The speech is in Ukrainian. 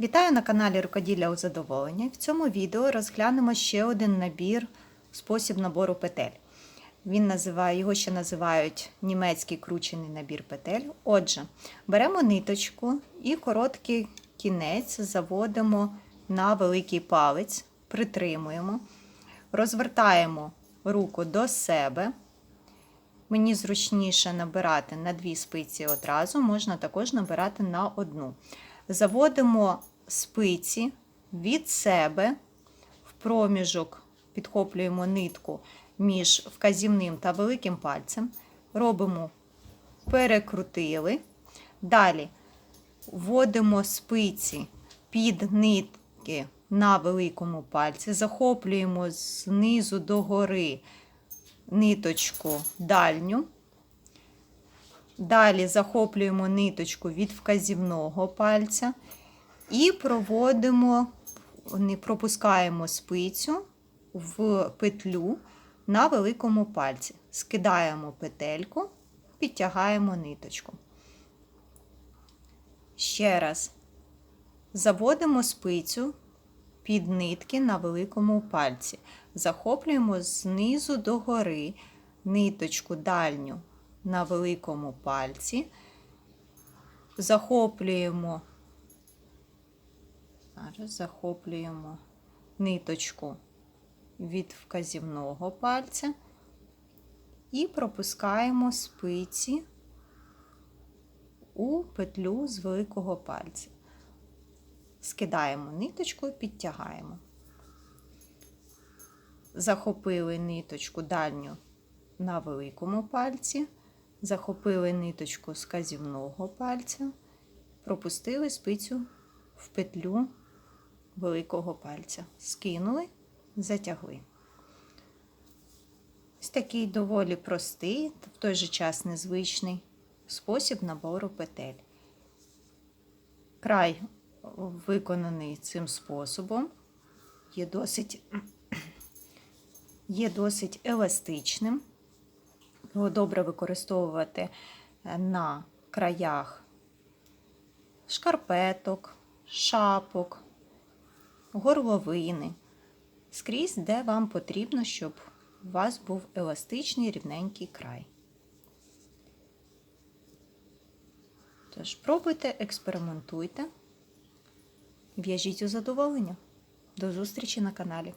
Вітаю на каналі Рукоділля у задоволення. В цьому відео розглянемо ще один набір, спосіб набору петель. Він називає, його ще називають німецький кручений набір петель. Отже, беремо ниточку і короткий кінець заводимо на великий палець, притримуємо, розвертаємо руку до себе. Мені зручніше набирати на дві спиці одразу, можна також набирати на одну. Заводимо спиці від себе в проміжок, підхоплюємо нитку між вказівним та великим пальцем, робимо перекрутили. Далі вводимо спиці під нитки на великому пальці, захоплюємо знизу до гори ниточку дальню. Далі захоплюємо ниточку від вказівного пальця і проводимо, не пропускаємо спицю в петлю на великому пальці. Скидаємо петельку, підтягаємо ниточку. Ще раз заводимо спицю під нитки на великому пальці. Захоплюємо знизу до гори ниточку дальню на великому пальці, захоплюємо, зараз захоплюємо ниточку від вказівного пальця і пропускаємо спиці у петлю з великого пальця. Скидаємо ниточку, підтягаємо. Захопили ниточку дальню на великому пальці, захопили ниточку з казівного пальця, пропустили спицю в петлю великого пальця. Скинули, затягли. Ось такий доволі простий, в той же час незвичний спосіб набору петель. Край виконаний цим способом, є досить, є досить еластичним. Його добре використовувати на краях шкарпеток, шапок, горловини, скрізь, де вам потрібно, щоб у вас був еластичний рівненький край. Тож, пробуйте, експериментуйте, в'яжіть у задоволення. До зустрічі на каналі.